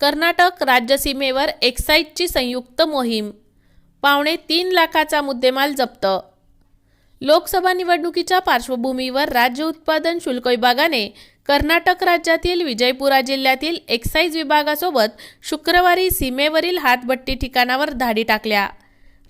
कर्नाटक राज्य सीमेवर एक्साईजची संयुक्त मोहीम. पावणे तीन लाखाचा मुद्देमाल जप्त. लोकसभा निवडणुकीच्या पार्श्वभूमीवर राज्य उत्पादन शुल्क विभागाने कर्नाटक राज्यातील विजयपुरा जिल्ह्यातील एक्साईज विभागासोबत शुक्रवारी सीमेवरील हातभट्टी ठिकाणावर धाडी टाकल्या.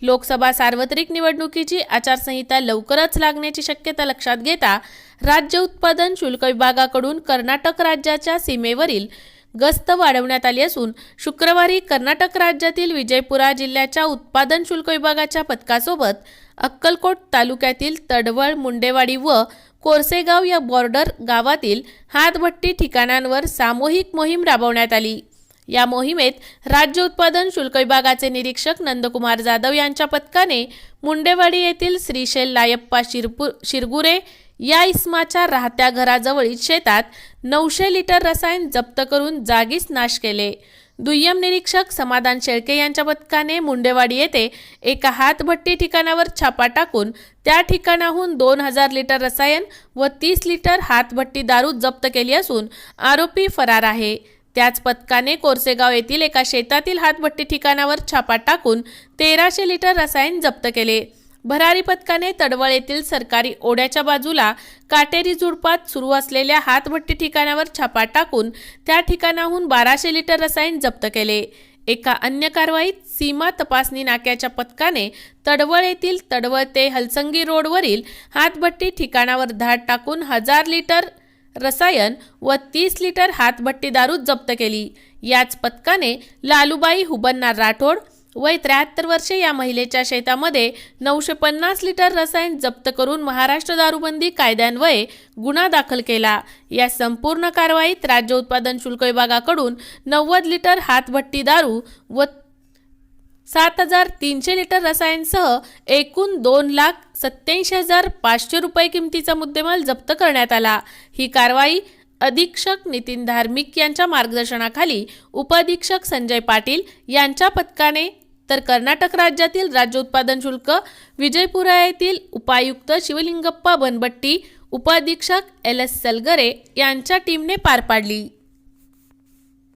लोकसभा सार्वत्रिक निवडणुकीची आचारसंहिता लवकरच लागण्याची शक्यता लक्षात घेता राज्य उत्पादन शुल्क विभागाकडून कर्नाटक राज्याच्या सीमेवरील गस्त वाढवण्यात आली असून शुक्रवारी कर्नाटक राज्यातील विजयपुरा जिल्ह्याच्या उत्पादन शुल्क विभागाच्या पथकासोबत अक्कलकोट तालुक्यातील तडवळ मुंडेवाडी व कोरसेगाव या बॉर्डर गावातील हातभट्टी ठिकाणांवर सामूहिक मोहीम राबवण्यात आली. या मोहिमेत राज्य उत्पादन शुल्क विभागाचे निरीक्षक नंदकुमार जाधव यांच्या पथकाने मुंडेवाडी येथील श्रीशैल लायप्पा शिरपू शिरगुरे या इस्माच्या राहत्या घराजवळील शेतात नऊशे लिटर रसायन जप्त करून जागीच नाश केले. दुय्यम निरीक्षक समाधान शेळके यांच्या पथकाने मुंडेवाडी येथे एका हातभट्टी ठिकाणावर छापा टाकून त्या ठिकाणाहून दोन हजार लिटर रसायन व तीस लिटर हातभट्टी दारू जप्त केली असून आरोपी फरार आहे. त्याच पथकाने कोरसेगाव येथील एका शेतातील हातभट्टी ठिकाणावर छापा टाकून तेराशे लिटर रसायन जप्त केले. भरारी पथकाने तडवळ येथील सरकारी ओढ्याच्या बाजूला काटेरी झुडपात सुरू असलेल्या हातभट्टी ठिकाणावर छापा टाकून त्या ठिकाणाहून बाराशे लिटर रसायन जप्त केले. एका अन्य कारवाईत सीमा तपासणी नाक्याच्या पथकाने तडवळ येथील तडवळ ते हलसंगी रोडवरील हातभट्टी ठिकाणावर धाड टाकून हजार लिटर रसायन व तीस लिटर हातभट्टी दारू जप्त केली. याच पथकाने लालूबाई हुबन्ना राठोड वय त्र्याहत्तर वर्षे या महिलेच्या शेतामध्ये नऊशे पन्नास लिटर रसायन जप्त करून महाराष्ट्र दारूबंदी कायद्यान्वये गुन्हा दाखल केला. या संपूर्ण कारवाईत राज्य उत्पादन शुल्क विभागाकडून नव्वद लिटर हातभट्टी दारू व सात हजार तीनशे लिटर रसायनसह एकूण दोन लाख सत्याऐंशी हजार पाचशे रुपये किमतीचा मुद्देमाल जप्त करण्यात आला. ही कारवाई अधीक्षक नितीन धार्मिक यांच्या मार्गदर्शनाखाली उपअधीक्षक संजय पाटील यांच्या पथकाने तर कर्नाटक राज्यातील राज्य उत्पादन शुल्क विजयपुरा येथील उपायुक्त शिवलिंगप्पा बनबट्टी उपाधीक्षक एल एस सलगरे यांच्या टीमने पार पाडली.